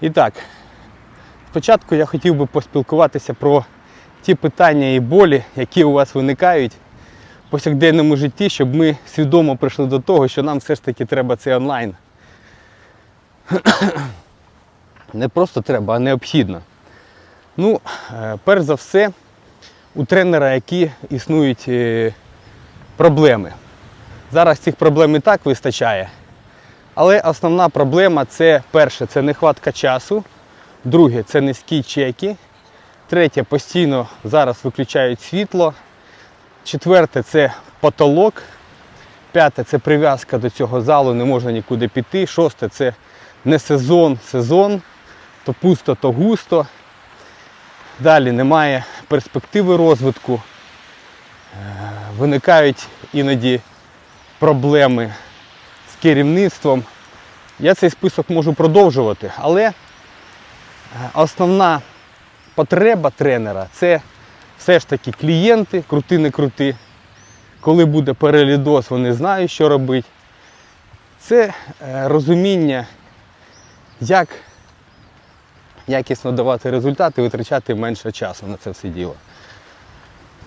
І так, спочатку я хотів би поспілкуватися про ті питання і болі, які у вас виникають в повсякденному житті, щоб ми свідомо прийшли до того, що нам все ж таки треба цей онлайн. Не просто треба, а необхідно. Ну, е, перш за все, у тренера, які існують е, проблеми. Зараз цих проблем і так вистачає. Але основна проблема це перше, це нехватка часу. Друге, це низькі чеки. Третє, постійно зараз виключають світло. Четверте це потолок. П'яте це прив'язка до цього залу, не можна нікуди піти. Шосте це не сезон, сезон, то пусто, то густо. Далі немає перспективи розвитку. Е, Виникають іноді проблеми з керівництвом. Я цей список можу продовжувати, але е, основна потреба тренера це все ж таки клієнти, крути не крути. Коли буде перелідос, вони знають, що робити. Це е, розуміння, як якісно давати результати, витрачати менше часу на це все діло.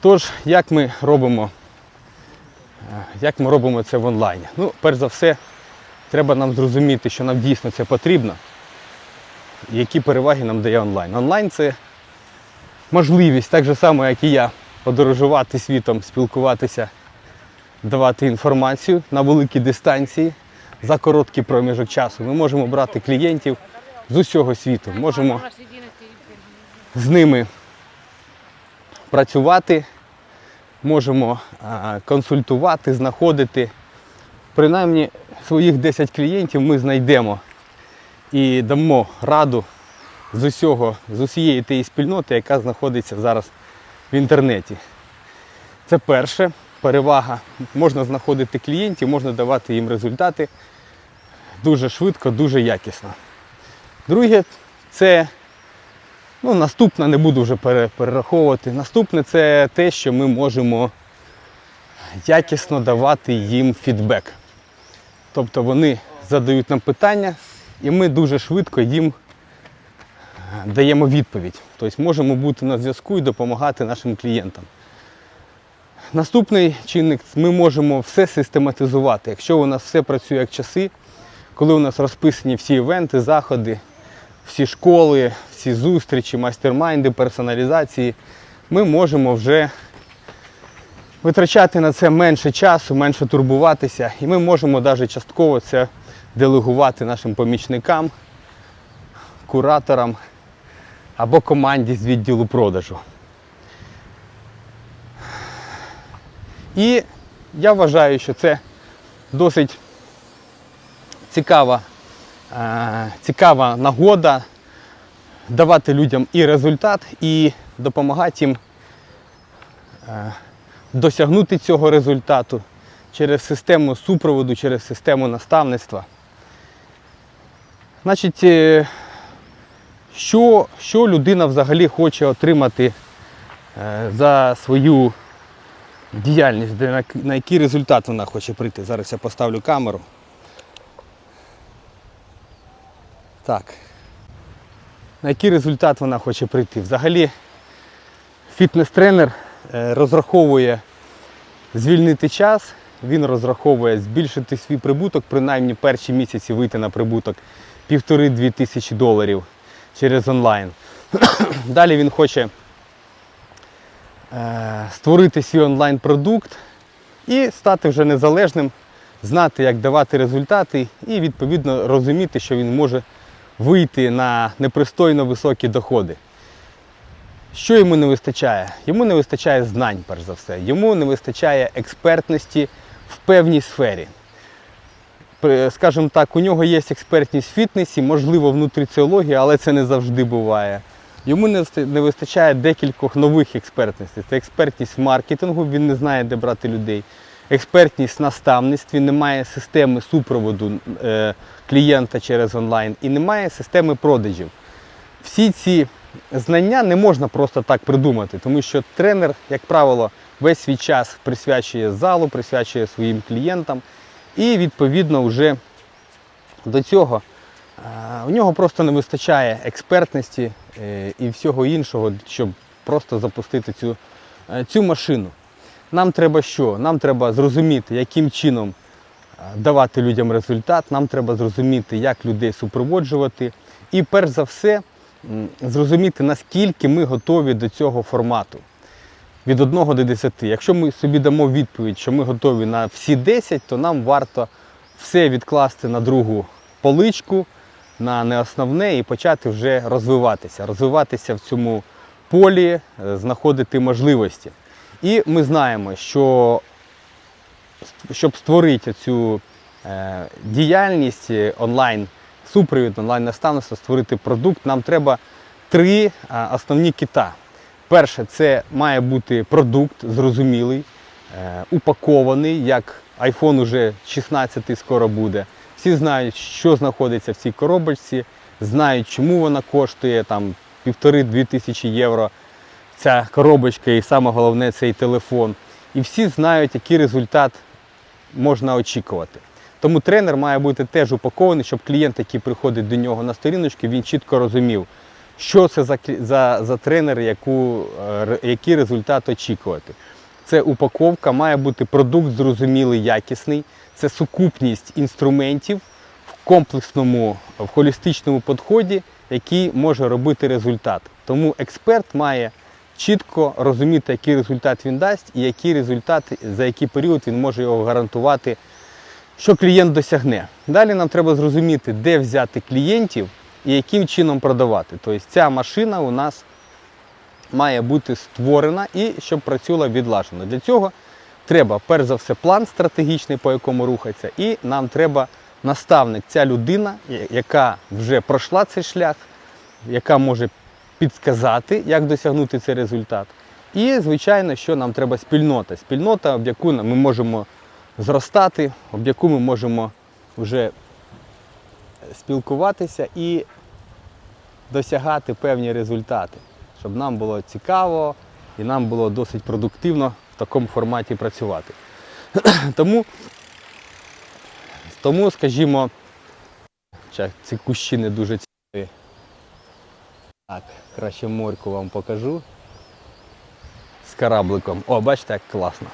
Тож, як ми робимо, е, як ми робимо це в онлайні? Ну, перш за все, треба нам зрозуміти, що нам дійсно це потрібно, які переваги нам дає онлайн. Онлайн це можливість, так же само, як і я, подорожувати світом, спілкуватися, давати інформацію на великій дистанції за короткий проміжок часу. Ми можемо брати клієнтів з усього світу, можемо з ними працювати, можемо консультувати, знаходити. Принаймні своїх 10 клієнтів ми знайдемо і дамо раду з усього, з усієї тієї спільноти, яка знаходиться зараз в інтернеті. Це перше перевага. Можна знаходити клієнтів, можна давати їм результати дуже швидко, дуже якісно. Друге, це ну, наступне, не буду вже перераховувати. Наступне це те, що ми можемо якісно давати їм фідбек. Тобто вони задають нам питання, і ми дуже швидко їм даємо відповідь. Тобто можемо бути на зв'язку і допомагати нашим клієнтам. Наступний чинник ми можемо все систематизувати. Якщо у нас все працює як часи, коли у нас розписані всі івенти, заходи, всі школи, всі зустрічі, майстермайнди, персоналізації, ми можемо вже витрачати на це менше часу, менше турбуватися, і ми можемо навіть частково це делегувати нашим помічникам, кураторам або команді з відділу продажу. І я вважаю, що це досить цікава, е, цікава нагода давати людям і результат, і допомагати їм е, досягнути цього результату через систему супроводу, через систему наставництва. Значить, е, що, що людина взагалі хоче отримати е, за свою діяльність, на, який результат вона хоче прийти. Зараз я поставлю камеру. Так. На який результат вона хоче прийти? Взагалі фітнес-тренер розраховує звільнити час, він розраховує збільшити свій прибуток, принаймні перші місяці вийти на прибуток півтори-дві тисячі доларів через онлайн. Далі він хоче е, створити свій онлайн-продукт і стати вже незалежним, знати, як давати результати, і відповідно розуміти, що він може вийти на непристойно високі доходи. Що йому не вистачає? Йому не вистачає знань, перш за все. Йому не вистачає експертності в певній сфері. Скажімо так, у нього є експертність в фітнесі, можливо, в нутриціології, але це не завжди буває. Йому не вистачає декількох нових експертностей. Це експертність в маркетингу, він не знає, де брати людей. Експертність в наставництві, немає системи супроводу е, клієнта через онлайн і немає системи продажів. Всі ці знання не можна просто так придумати, тому що тренер, як правило, весь свій час присвячує залу, присвячує своїм клієнтам і відповідно вже до цього У нього просто не вистачає експертності е, і всього іншого, щоб просто запустити цю, е, цю машину. Нам треба що? Нам треба зрозуміти, яким чином е, давати людям результат, нам треба зрозуміти, як людей супроводжувати. І перш за все, зрозуміти, наскільки ми готові до цього формату. Від 1 до 10. Якщо ми собі дамо відповідь, що ми готові на всі 10, то нам варто все відкласти на другу поличку, на неосновне і почати вже розвиватися. Розвиватися в цьому полі, е, знаходити можливості. І ми знаємо, що щоб створити цю е, діяльність е, онлайн, супровід, онлайн наставництво, створити продукт, нам треба три е, основні кита. Перше, це має бути продукт зрозумілий, е, упакований, як iPhone уже 16 скоро буде. Всі знають, що знаходиться в цій коробочці, знають, чому вона коштує там півтори-дві тисячі євро. Ця коробочка, і саме головне цей телефон. І всі знають, який результат можна очікувати. Тому тренер має бути теж упакований, щоб клієнт, який приходить до нього на сторіночку, він чітко розумів, що це за, за, за тренер, яку, е, який результат очікувати. Це упаковка, має бути продукт зрозумілий, якісний. Це сукупність інструментів в комплексному, в холістичному підході, який може робити результат. Тому експерт має чітко розуміти, який результат він дасть і який результат, за який період він може його гарантувати, що клієнт досягне. Далі нам треба зрозуміти, де взяти клієнтів і яким чином продавати. Тобто ця машина у нас має бути створена і щоб працювала відлажено. Для цього треба, перш за все, план стратегічний, по якому рухатися, і нам треба наставник, ця людина, яка вже пройшла цей шлях, яка може підказати, як досягнути цей результат. І, звичайно, що нам треба спільнота. Спільнота, об яку ми можемо зростати, об яку ми можемо вже спілкуватися і досягати певні результати, щоб нам було цікаво і нам було досить продуктивно в такому форматі працювати. Тому, тому скажімо, ці кущі не дуже цікаві. Так, краще морьку вам покажу. З корабликом. О, бачите, як класно.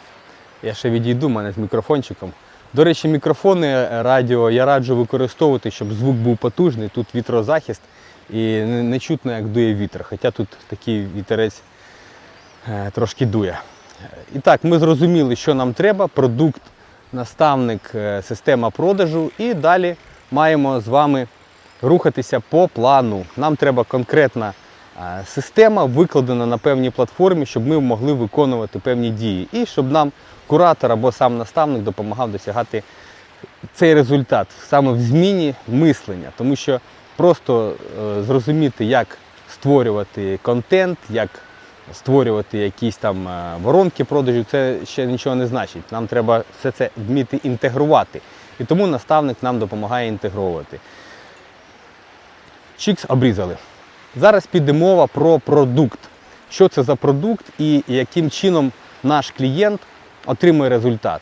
Я ще відійду, мене з мікрофончиком. До речі, мікрофони е, радіо я раджу використовувати, щоб звук був потужний. Тут вітрозахист і не, чутно, як дує вітер. Хоча тут такий вітерець е, трошки дує. Е, І так, ми зрозуміли, що нам треба. Продукт, наставник, система продажу. І далі маємо з вами рухатися по плану. Нам треба конкретна система, викладена на певній платформі, щоб ми могли виконувати певні дії. І щоб нам куратор або сам наставник допомагав досягати цей результат саме в зміні мислення. Тому що просто е, зрозуміти, як створювати контент, як створювати якісь там е, воронки продажу, це ще нічого не значить. Нам треба все це вміти інтегрувати. І тому наставник нам допомагає інтегровувати. Чікс обрізали. Зараз піде мова про продукт. Що це за продукт і яким чином наш клієнт отримує результат.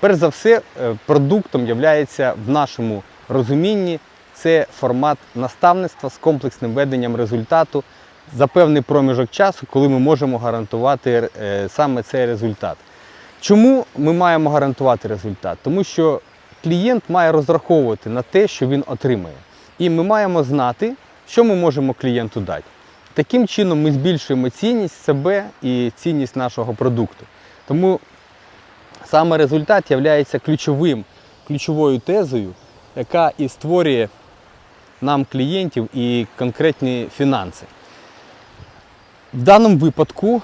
Перш за все, е, продуктом є в нашому розумінні це формат наставництва з комплексним веденням результату за певний проміжок часу, коли ми можемо гарантувати е, саме цей результат. Чому ми маємо гарантувати результат? Тому що клієнт має розраховувати на те, що він отримає. І ми маємо знати, що ми можемо клієнту дати. Таким чином ми збільшуємо цінність себе і цінність нашого продукту. Тому саме результат є ключовим, ключовою тезою, яка і створює нам клієнтів і конкретні фінанси. В даному випадку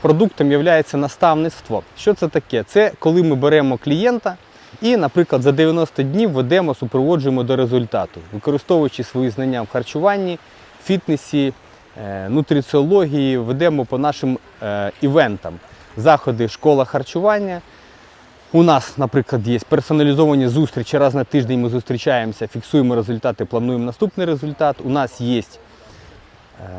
продуктом є наставництво. Що це таке? Це коли ми беремо клієнта і, наприклад, за 90 днів ведемо, супроводжуємо до результату, використовуючи свої знання в харчуванні, фітнесі, е, нутриціології, ведемо по нашим е, івентам. Заходи школа харчування. У нас, наприклад, є персоналізовані зустрічі. Раз на тиждень ми зустрічаємося, фіксуємо результати, плануємо наступний результат. У нас є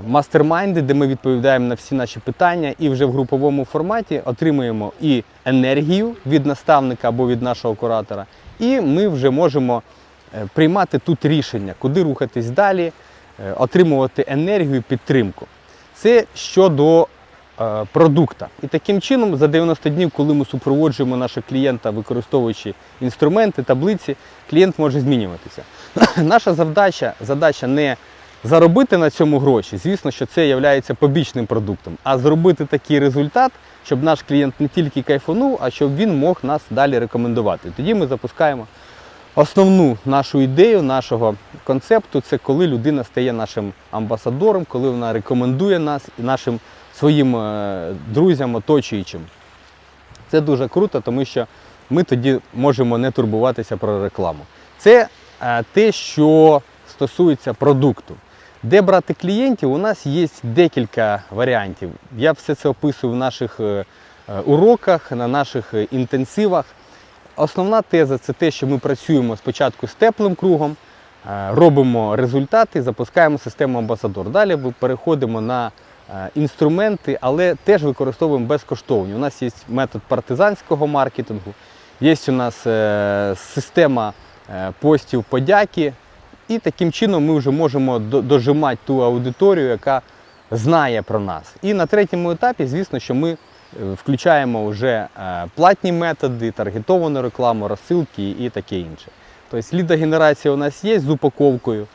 мастер-майнди, де ми відповідаємо на всі наші питання, і вже в груповому форматі отримуємо і енергію від наставника або від нашого куратора, і ми вже можемо е, приймати тут рішення, куди рухатись далі, е, отримувати енергію, підтримку. Це щодо е, продукта. І таким чином, за 90 днів, коли ми супроводжуємо нашого клієнта, використовуючи інструменти, таблиці, клієнт може змінюватися. Наша завдача, задача не заробити на цьому гроші, звісно, що це є побічним продуктом, а зробити такий результат, щоб наш клієнт не тільки кайфанув, а щоб він мог нас далі рекомендувати. Тоді ми запускаємо основну нашу ідею, нашого концепту це коли людина стає нашим амбасадором, коли вона рекомендує нас і нашим своїм е, друзям, оточуючим. Це дуже круто, тому що ми тоді можемо не турбуватися про рекламу. Це е, те, що стосується продукту. Де брати клієнтів, у нас є декілька варіантів. Я все це описую в наших е, е, уроках, на наших е, інтенсивах. Основна теза це те, що ми працюємо спочатку з теплим кругом, робимо результати, запускаємо систему амбасадор. Далі переходимо на інструменти, але теж використовуємо безкоштовні. У нас є метод партизанського маркетингу, є у нас система постів подяки. І таким чином ми вже можемо дожимати ту аудиторію, яка знає про нас. І на третьому етапі, звісно, що ми е, включаємо вже е, платні методи, таргетовану рекламу, розсилки і таке інше. Тобто лідогенерація у нас є з упаковкою.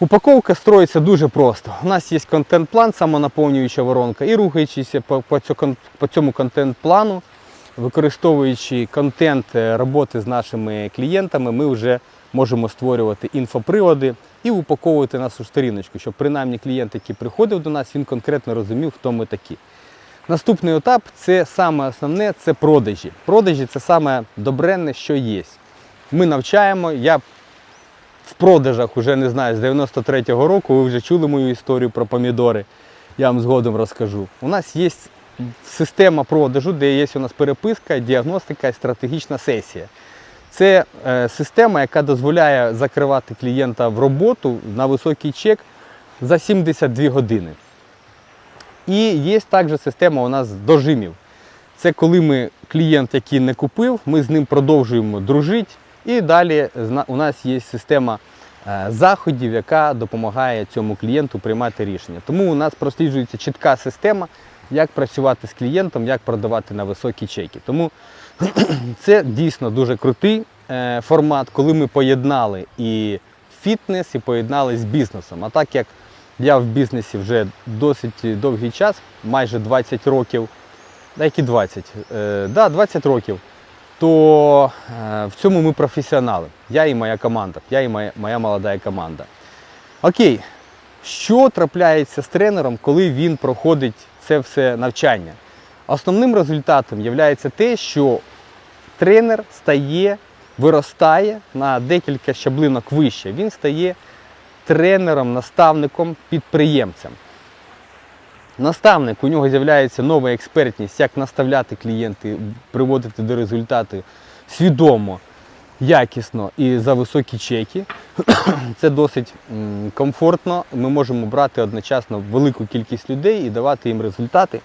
Упаковка строїться дуже просто. У нас є контент-план, самонаповнююча воронка, і кон- по цьому контент-плану, використовуючи контент е, роботи з нашими клієнтами, ми вже можемо створювати інфоприводи і упаковувати нашу сторіночку, щоб принаймні клієнт, який приходив до нас, він конкретно розумів, хто ми такі. Наступний етап це саме основне це продажі. Продажі це саме добренне, що є. Ми навчаємо. Я в продажах уже не знаю, з 93-го року ви вже чули мою історію про помідори. Я вам згодом розкажу. У нас є система продажу, де є у нас переписка, діагностика і стратегічна сесія. Це е, система, яка дозволяє закривати клієнта в роботу на високий чек за 72 години. І є також система у нас дожимів. Це коли ми клієнт, який не купив, ми з ним продовжуємо дружити. І далі у нас є система е, заходів, яка допомагає цьому клієнту приймати рішення. Тому у нас просліджується чітка система, як працювати з клієнтом, як продавати на високі чеки. Тому це дійсно дуже крутий е, формат, коли ми поєднали і фітнес, і поєднали з бізнесом. А так як я в бізнесі вже досить довгий час, майже 20 років, які 20, е, да, 20 років, то е, в цьому ми професіонали. Я і моя команда, я і моя, моя молода команда. Окей, що трапляється з тренером, коли він проходить це все навчання? Основним результатом є те, що тренер стає, виростає на декілька щаблинок вище. Він стає тренером, наставником, підприємцем. Наставник, у нього з'являється нова експертність, як наставляти клієнти, приводити до результату свідомо, якісно і за високі чеки. Це досить комфортно. Ми можемо брати одночасно велику кількість людей і давати їм результати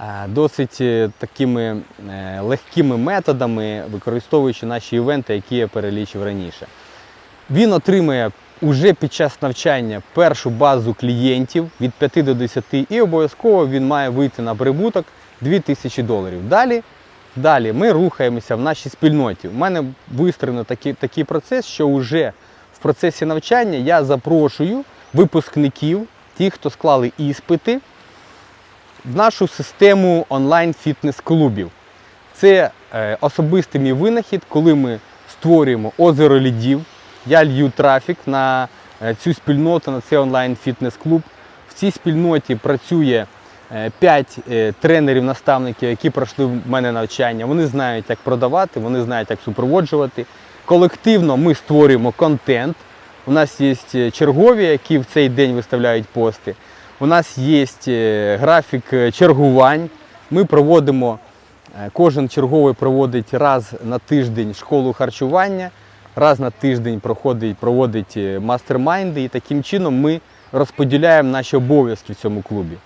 е, досить е, такими е, легкими методами, використовуючи наші івенти, які я перелічив раніше. Він отримує уже під час навчання першу базу клієнтів від 5 до 10 і обов'язково він має вийти на прибуток 2000 доларів. Далі, далі ми рухаємося в нашій спільноті. У мене вистроєно такий, такий процес, що вже в процесі навчання я запрошую випускників, тих, хто склали іспити, в нашу систему онлайн-фітнес-клубів. Це е, особистий мій винахід, коли ми створюємо озеро лідів. Я лью трафік на е, цю спільноту, на цей онлайн-фітнес-клуб. В цій спільноті працює 5 тренерів-наставників, які пройшли в мене навчання. Вони знають, як продавати, вони знають, як супроводжувати. Колективно ми створюємо контент. У нас є е, чергові, які в цей день виставляють пости. У нас є е, графік е, чергувань. Ми проводимо, е, кожен черговий проводить раз на тиждень школу харчування, раз на тиждень проходить, проводить е, мастер-майнди, і таким чином ми розподіляємо наші обов'язки в цьому клубі.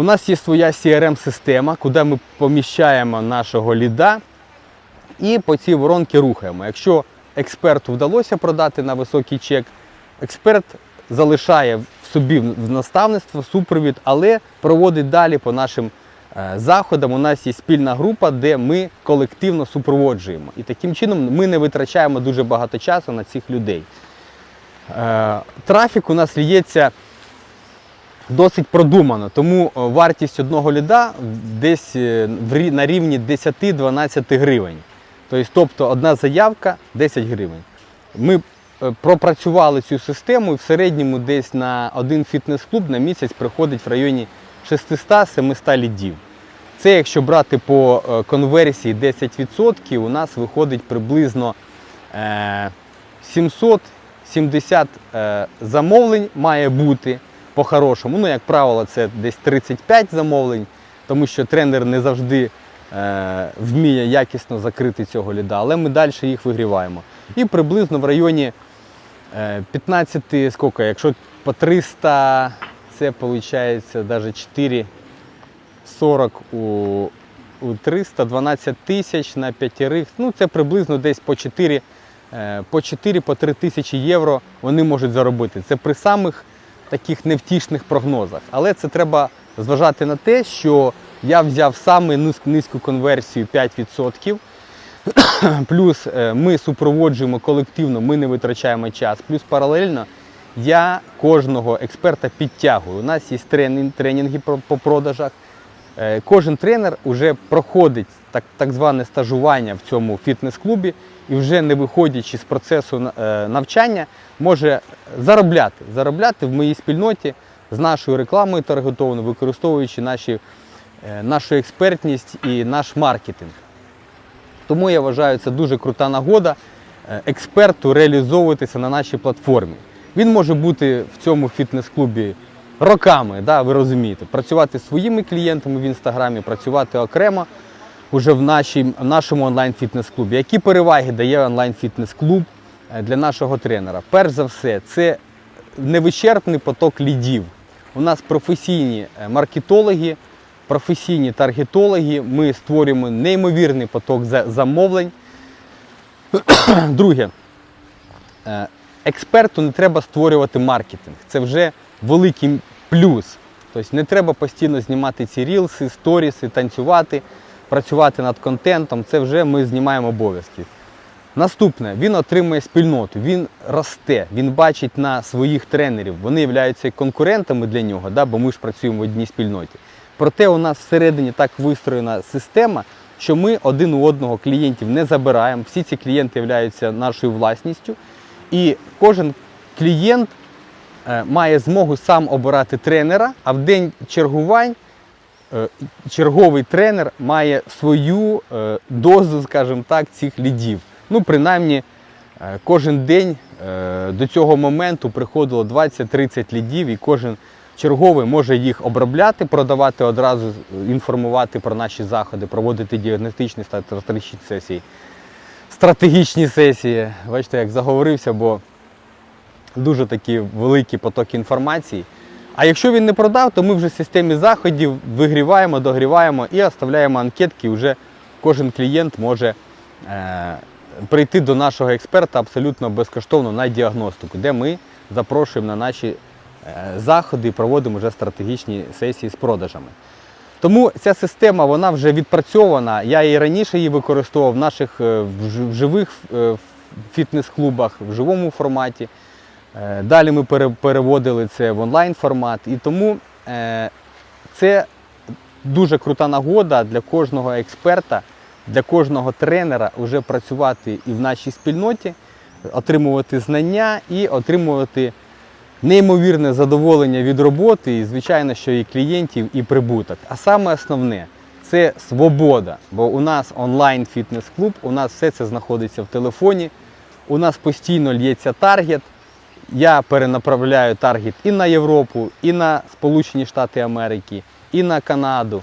У нас є своя CRM-система, куди ми поміщаємо нашого ліда і по цій воронці рухаємо. Якщо експерту вдалося продати на високий чек, експерт залишає в собі в наставництво, супровід, але проводить далі по нашим е, заходам. У нас є спільна група, де ми колективно супроводжуємо. І таким чином ми не витрачаємо дуже багато часу на цих людей. Е, Трафік у нас ліється досить продумано, тому е, вартість одного ліда десь е, на рівні 10-12 гривень. Тобто, тобто одна заявка 10 гривень. Ми е, пропрацювали цю систему і в середньому десь на один фітнес-клуб на місяць приходить в районі 600-700 лідів. Це якщо брати по конверсії 10%, у нас виходить приблизно е, 770 е, замовлень має бути по-хорошому. Ну, як правило, це десь 35 замовлень, тому що тренер не завжди е, вміє якісно закрити цього ліда, але ми далі їх вигріваємо. І приблизно в районі е, 15, скільки, якщо по 300, це виходить навіть 4 40 у, у 312 тисяч на п'ятірих. Ну, це приблизно десь по 4 е, по 4 по 3 тисячі євро вони можуть заробити. Це при самих таких невтішних прогнозах. Але це треба зважати на те, що я взяв саме низьку конверсію 5%. Плюс е, ми супроводжуємо колективно, ми не витрачаємо час. Плюс паралельно я кожного експерта підтягую. У нас є тренінг, тренінги по, продажах. Е, Кожен тренер вже проходить так, так зване стажування в цьому фітнес-клубі і вже не виходячи з процесу е, навчання, може заробляти. Заробляти в моїй спільноті з нашою рекламою таргетованою, використовуючи наші, е, нашу експертність і наш маркетинг. Тому я вважаю, це дуже крута нагода е, експерту реалізовуватися на нашій платформі. Він може бути в цьому фітнес-клубі роками, да, ви розумієте, працювати зі своїми клієнтами в інстаграмі, працювати окремо уже в, нашій, в нашому онлайн-фітнес-клубі. Які переваги дає онлайн-фітнес-клуб е, для нашого тренера? Перш за все, це невичерпний поток лідів. У нас професійні е, маркетологи, професійні таргетологи. Ми створюємо неймовірний поток замовлень. Друге, е, експерту не треба створювати маркетинг. Це вже великий плюс. Тобто не треба постійно знімати ці рілси, сторіси, танцювати, працювати над контентом. Це вже ми знімаємо обов'язки. Наступне, він отримує спільноту, він росте, він бачить на своїх тренерів, вони являються конкурентами для нього, да, бо ми ж працюємо в одній спільноті. Проте у нас всередині так вистроєна система, що ми один у одного клієнтів не забираємо. Всі ці клієнти являються нашою власністю, і кожен клієнт е, має змогу сам обирати тренера, а в день чергувань черговий тренер має свою е, дозу, скажімо так, цих лідів. Ну, принаймні, е, кожен день е, до цього моменту приходило 20-30 лідів, і кожен черговий може їх обробляти, продавати одразу, е, інформувати про наші заходи, проводити діагностичні стратегічні сесії. Стратегічні сесії. Бачите, як заговорився, бо дуже такий великий поток інформації. А якщо він не продав, то ми вже в системі заходів вигріваємо, догріваємо і оставляємо анкетки. Вже кожен клієнт може е, прийти до нашого експерта абсолютно безкоштовно на діагностику, де ми запрошуємо на наші е, заходи і проводимо вже стратегічні сесії з продажами. Тому ця система вона вже відпрацьована. Я і раніше її використовував в наших е, в живих е, фітнес-клубах, в живому форматі. Е, Далі ми пере- переводили це в онлайн формат. І тому е, це дуже крута нагода для кожного експерта, для кожного тренера вже працювати і в нашій спільноті, отримувати знання і отримувати неймовірне задоволення від роботи, і, звичайно, що і клієнтів, і прибуток. А саме основне це свобода. Бо у нас онлайн фітнес-клуб, у нас все це знаходиться в телефоні, у нас постійно лється таргет. Я перенаправляю таргет і на Європу, і на Сполучені Штати Америки, і на Канаду.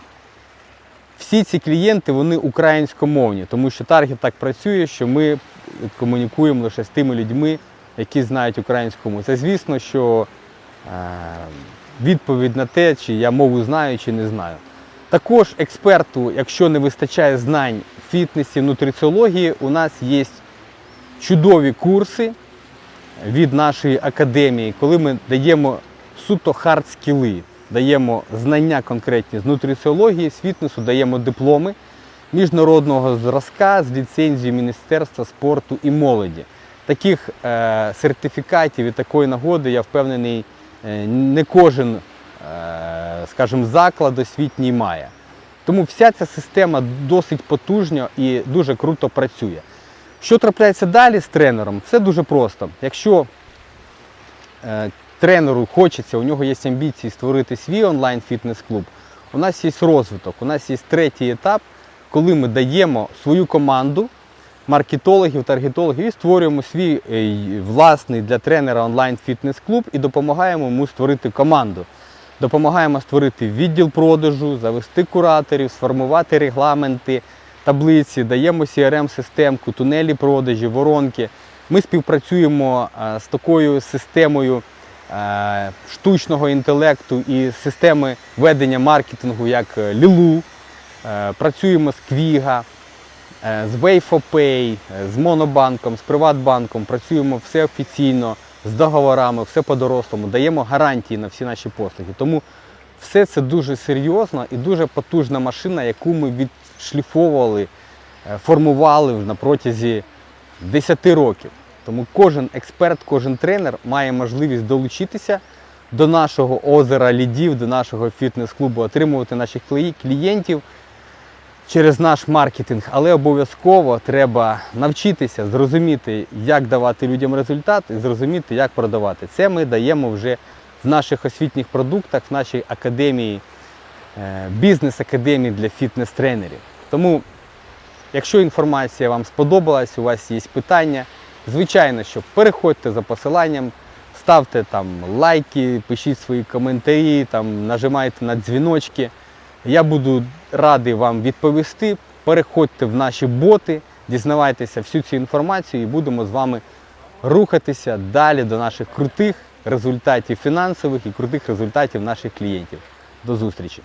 Всі ці клієнти вони українськомовні, тому що таргет так працює, що ми комунікуємо лише з тими людьми, які знають українську мову. Це звісно, що е, відповідь на те, чи я мову знаю, чи не знаю. Також експерту, якщо не вистачає знань фітнесі, нутриціології, у нас є чудові курси від нашої академії, коли ми даємо суто хард скіли, даємо знання конкретні з нутриціології, з фітнесу, даємо дипломи міжнародного зразка з ліцензією Міністерства спорту і молоді. Таких е, сертифікатів і такої нагоди, я впевнений, е, не кожен, е, скажімо, заклад освітній має. Тому вся ця система досить потужна і дуже круто працює. Що трапляється далі з тренером? Все дуже просто. Якщо е, тренеру хочеться, у нього є амбіції створити свій онлайн фітнес-клуб, у нас є розвиток, у нас є третій етап, коли ми даємо свою команду маркетологів, таргетологів і створюємо свій е, власний для тренера онлайн фітнес-клуб і допомагаємо йому створити команду. Допомагаємо створити відділ продажу, завести кураторів, сформувати регламенти, таблиці, даємо CRM-системку, тунелі продажі, воронки. Ми співпрацюємо е, з такою системою е, штучного інтелекту і системи ведення маркетингу, як е, Лілу. Працюємо з Квіга, з Wayfopay, е, з Монобанком, з Приватбанком. Працюємо все офіційно, з договорами, все по-дорослому, даємо гарантії на всі наші послуги. Тому все це дуже серйозно і дуже потужна машина, яку ми відшліфовували, е, формували на протязі 10 років. Тому кожен експерт, кожен тренер має можливість долучитися до нашого озера лідів, до нашого фітнес-клубу, отримувати наших клієнтів через наш маркетинг, але обов'язково треба навчитися зрозуміти, як давати людям результат і зрозуміти, як продавати. Це ми даємо вже в наших освітніх продуктах, в нашій академії, е, бізнес-академії для фітнес-тренерів. Тому, якщо інформація вам сподобалась, у вас є питання, звичайно, що переходьте за посиланням, ставте там лайки, пишіть свої коментарі, там, нажимайте на дзвіночки. Я буду радий вам відповісти. Переходьте в наші боти, дізнавайтеся всю цю інформацію і будемо з вами рухатися далі до наших крутих результатів фінансових і крутих результатів наших клієнтів. До зустрічі!